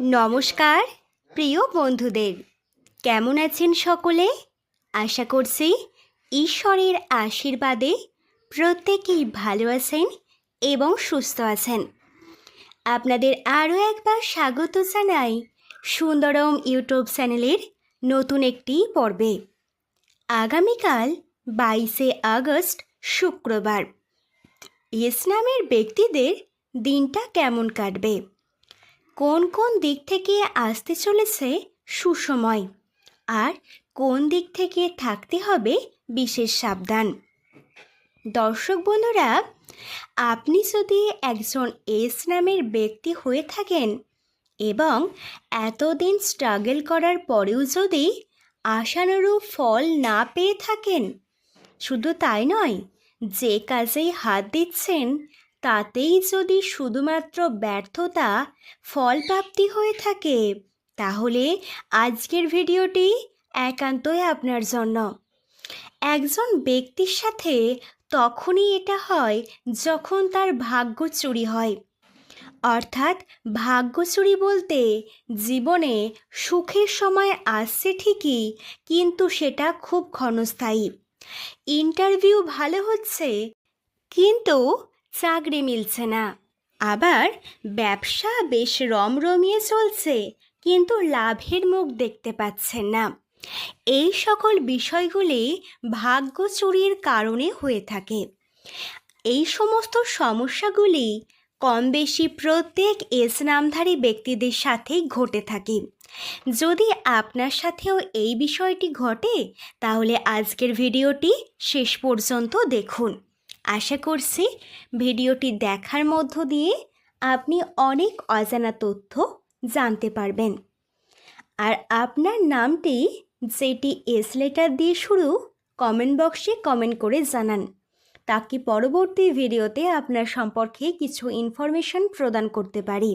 নমস্কার, প্রিয় বন্ধুদের। কেমন আছেন সকলে? আশা করছি ঈশ্বরের আশীর্বাদে প্রত্যেকেই ভালো আছেন এবং সুস্থ আছেন। আপনাদের আরও একবার স্বাগত জানাই সুন্দরম ইউটিউব চ্যানেলের নতুন একটি পর্বে। আগামীকাল বাইশে আগস্ট, শুক্রবার। ইসলামের ব্যক্তিদের দিনটা কেমন কাটবে? কোন কোন দিক থেকে আসতে চলেছে সুসময়। আর কোন দিক থেকে থাকতে হবে বিশেষ সাবধান। দর্শক বন্ধুরা, আপনি যদি একজন এস নামের ব্যক্তি হয়ে থাকেন এবং এতদিন স্ট্রাগল করার পরেও যদি আশানুরূপ ফল না পেয়ে থাকেন, শুধু তাই নয়, যে কাজেই হাত দিচ্ছেন তাতেই যদি শুধুমাত্র ব্যর্থতা ফলপ্রাপ্তি হয়ে থাকে, তাহলে আজকের ভিডিওটি একান্তই আপনার জন্য। একজন ব্যক্তির সাথে তখনই এটা হয় যখন তার ভাগ্য চুরি হয়। অর্থাৎ ভাগ্য চুরি বলতে জীবনে সুখের সময় আসছে ঠিকই, কিন্তু সেটা খুব ক্ষণস্থায়ী। ইন্টারভিউ ভালো হচ্ছে, কিন্তু চাকরি মিলছে না। আবার ব্যবসা বেশ রমরমিয়ে চলছে, কিন্তু লাভের মুখ দেখতে পাচ্ছেন না। এই সকল বিষয়গুলি ভাগ্য চুরির কারণে হয়ে থাকে। এই সমস্ত সমস্যাগুলি কম বেশি প্রত্যেক এস নামধারী ব্যক্তিদের সাথেই ঘটে থাকে। যদি আপনার সাথেও এই বিষয়টি ঘটে, তাহলে আজকের ভিডিওটি শেষ পর্যন্ত দেখুন। আশা করছি ভিডিওটি দেখার মধ্য দিয়ে আপনি অনেক অজানা তথ্য জানতে পারবেন। আর আপনার নামটি যেটি এস লেটার দিয়ে শুরু, কমেন্ট বক্সে কমেন্ট করে জানান। তাকে পরবর্তী ভিডিওতে আপনার সম্পর্কে কিছু ইনফরমেশন প্রদান করতে পারি।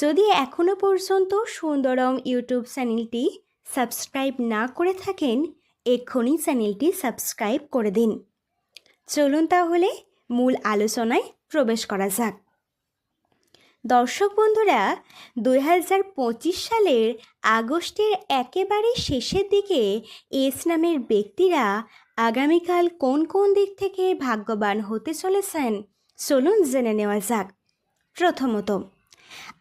যদি এখনও পর্যন্ত সুন্দরম ইউটিউব চ্যানেলটি সাবস্ক্রাইব না করে থাকেন, এক্ষুনি চ্যানেলটি সাবস্ক্রাইব করে দিন। চলুন তাহলে মূল আলোচনায় প্রবেশ করা যাক। দর্শক বন্ধুরা, দুই হাজার পঁচিশ সালের আগস্টের একেবারে শেষের দিকে এস নামের ব্যক্তিরা আগামীকাল কোন কোন দিক থেকে ভাগ্যবান হতে চলেছেন চলুন জেনে নেওয়া যাক। প্রথমত,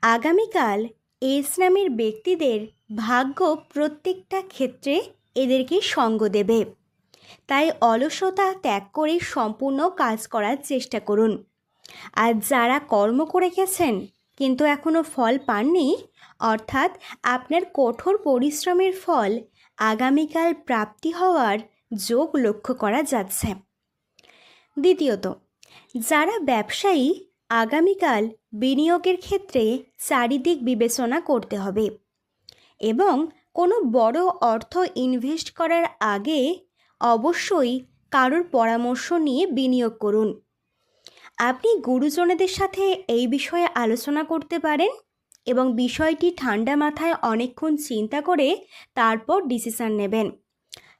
আগামীকাল এস নামের ব্যক্তিদের ভাগ্য প্রত্যেকটা ক্ষেত্রে এদেরকে সঙ্গ দেবে। তাই অলসতা ত্যাগ করে সম্পূর্ণ কাজ করার চেষ্টা করুন। আর যারা কর্ম করে গেছেন, কিন্তু এখনও ফল পাননি, অর্থাৎ আপনার কঠোর পরিশ্রমের ফল আগামীকাল প্রাপ্তি হওয়ার যোগ লক্ষ্য করা যাচ্ছে। দ্বিতীয়ত, যারা ব্যবসায়ী, আগামীকাল বিনিয়োগের ক্ষেত্রে চারিদিক বিবেচনা করতে হবে এবং কোনো বড় অর্থ ইনভেস্ট করার আগে অবশ্যই কারোর পরামর্শ নিয়ে বিনিয়োগ করুন। আপনি গুরুজনেদের সাথে এই বিষয়ে আলোচনা করতে পারেন এবং বিষয়টি ঠান্ডা মাথায় অনেকক্ষণ চিন্তা করে তারপর ডিসিশন নেবেন।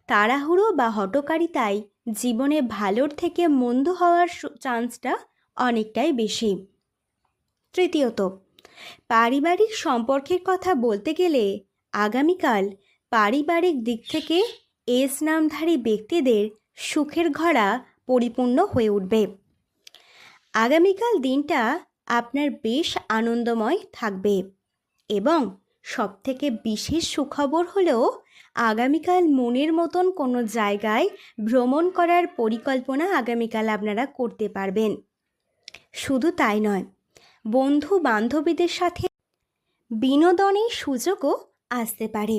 তাড়াহুড়ো বা হটকারিতায় জীবনে ভালোর থেকে মন্দ হওয়ার চান্সটা অনেকটাই বেশি। তৃতীয়ত, পারিবারিক সম্পর্কের কথা বলতে গেলে আগামীকাল পারিবারিক দিক থেকে এস নামধারী ব্যক্তিদের সুখের ঘরা পরিপূর্ণ হয়ে উঠবে। আগামীকাল দিনটা আপনার বেশ আনন্দময় থাকবে এবং সবথেকে বিশেষ সুখবর হলো আগামীকাল মনের মতন কোনো জায়গায় ভ্রমণ করার পরিকল্পনা আগামীকাল আপনারা করতে পারবেন। শুধু তাই নয় বন্ধু বান্ধবীদের সাথে বিনোদনের সুযোগও আসতে পারে।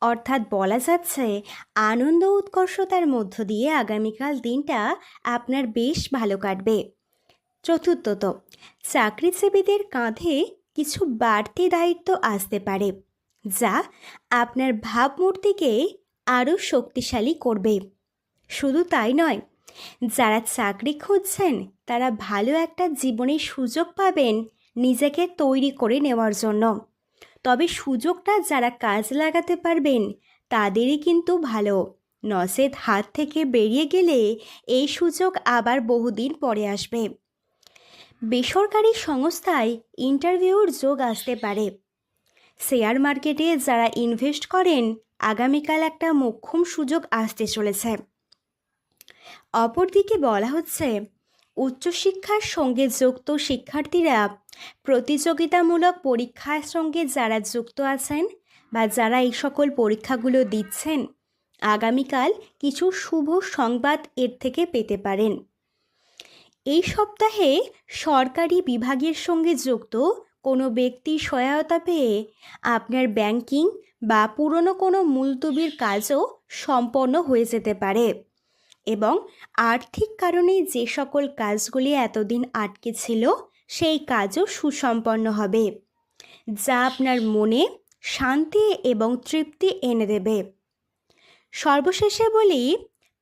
অর্থাৎ বলা যাচ্ছে আনন্দ উৎকর্ষতার মধ্য দিয়ে আগামীকাল দিনটা আপনার বেশ ভালো কাটবে। চতুর্থত, চাকরিজীবীদের কাঁধে কিছু বাড়তি দায়িত্ব আসতে পারে, যা আপনার ভাবমূর্তিকে আরও শক্তিশালী করবে। শুধু তাই নয়, যারা চাকরি খুঁজছেন, তারা ভালো একটা জীবনের সুযোগ পাবেন নিজেকে তৈরি করে নেওয়ার জন্য। তবে সুযোগটা যারা কাজ লাগাতে পারবেন, তাদেরই কিন্তু ভালো। নসেদ হাত থেকে বেরিয়ে গেলে এই সুযোগ আবার বহুদিন পরে আসবে। বেসরকারি সংস্থায় ইন্টারভিউর যোগ আসতে পারে। শেয়ার মার্কেটে যারা ইনভেস্ট করেন, আগামীকাল একটা মোক্ষম সুযোগ আসতে চলেছে। অপরদিকে বলা হচ্ছে উচ্চশিক্ষার সঙ্গে যুক্ত শিক্ষার্থীরা প্রতিযোগিতামূলক পরীক্ষার সঙ্গে যারা যুক্ত আছেন বা যারা এই সকল পরীক্ষাগুলো দিচ্ছেন, আগামীকাল কিছু শুভ সংবাদ এর থেকে পেতে পারেন। এই সপ্তাহে সরকারি বিভাগের সঙ্গে যুক্ত কোনো ব্যক্তি সহায়তা পেয়ে আপনার ব্যাংকিং বা পুরনো কোনো মুলতবির কাজও সম্পন্ন হয়ে যেতে পারে। এবং আর্থিক কারণে যে সকল কাজগুলি এতদিন আটকে ছিল, সেই কাজও সুসম্পন্ন হবে, যা আপনার মনে শান্তি এবং তৃপ্তি এনে দেবে। সর্বশেষে বলি,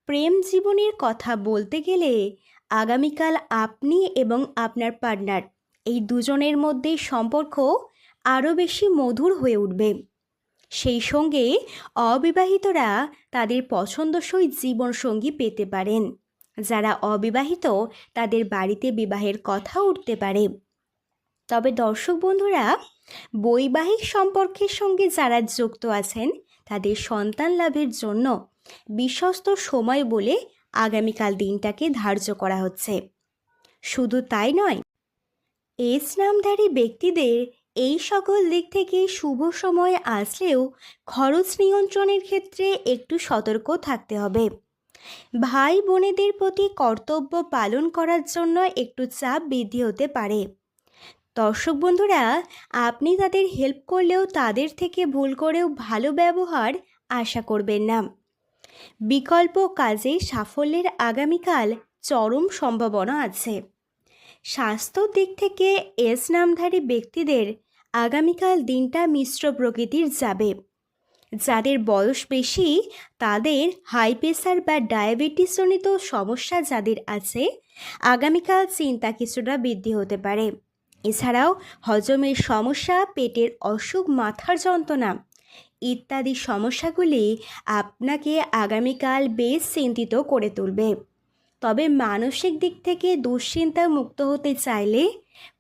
প্রেম জীবনের কথা বলতে গেলে আগামীকাল আপনি এবং আপনার পার্টনার, এই দুজনের মধ্যে সম্পর্ক আরও বেশি মধুর হয়ে উঠবে। সেই সঙ্গে অবিবাহিতরা তাদের পছন্দসই জীবনসঙ্গী পেতে পারেন। যারা অবিবাহিত তাদের বাড়িতে বিবাহের কথা উঠতে পারে। তবে দর্শক বন্ধুরা, বৈবাহিক সম্পর্কের সঙ্গে যারা যুক্ত আছেন, তাদের সন্তান লাভের জন্য বিশ্বস্ত সময় বলে আগামীকাল দিনটাকে ধার্য করা হচ্ছে। শুধু তাই নয়, এস নামধারী ব্যক্তিদের এই সকল দিক থেকে শুভ সময় আসলেও খরচ নিয়ন্ত্রণের ক্ষেত্রে একটু সতর্ক থাকতে হবে। ভাই বোনেদের প্রতি কর্তব্য পালন করার জন্য একটু চাপ বৃদ্ধি হতে পারে। দর্শক বন্ধুরা, আপনি তাদের হেল্প করলেও তাদের থেকে ভুল করেও ভালো ব্যবহার আশা করবেন না। বিকল্প কাজে সাফল্যের আগামীকাল চরম সম্ভাবনা আছে। স্বাস্থ্যর দিক থেকে এস নামধারী ব্যক্তিদের আগামীকাল দিনটা মিশ্র প্রকৃতির যাবে। যাদের বয়স বেশি, তাদের হাই প্রেশার বা ডায়াবেটিসজনিত সমস্যা যাদের আছে, আগামীকাল চিন্তা কিছুটা বৃদ্ধি হতে পারে। এছাড়াও হজমের সমস্যা, পেটের অসুখ, মাথার যন্ত্রণা ইত্যাদি সমস্যাগুলি আপনাকে আগামীকাল বেশ চিন্তিত করে তুলবে। তবে মানসিক দিক থেকে দুশ্চিন্তা মুক্ত হতে চাইলে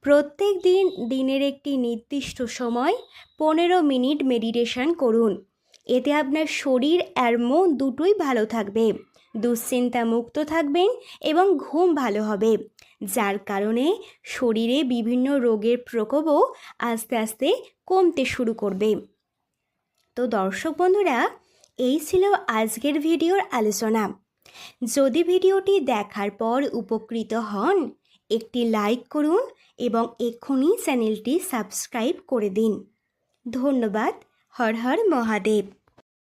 প্রত্যেক দিন দিনের একটি নির্দিষ্ট সময় পনেরো মিনিট মেডিটেশন করুন। এতে আপনার শরীর আর মন দুটোই ভালো থাকবে। দুশ্চিন্তা মুক্ত থাকবেন এবং ঘুম ভালো হবে, যার কারণে শরীরে বিভিন্ন রোগের প্রকোপও আস্তে আস্তে কমতে শুরু করবে। তো দর্শক বন্ধুরা, এই ছিল আজকের ভিডিওর আলোচনা। যদি ভিডিওটি দেখার পর উপকৃত হন, একটি লাইক করুন এবং এক্ষুনি চ্যানেলটি সাবস্ক্রাইব করে দিন। ধন্যবাদ, হর হর মহাদেব।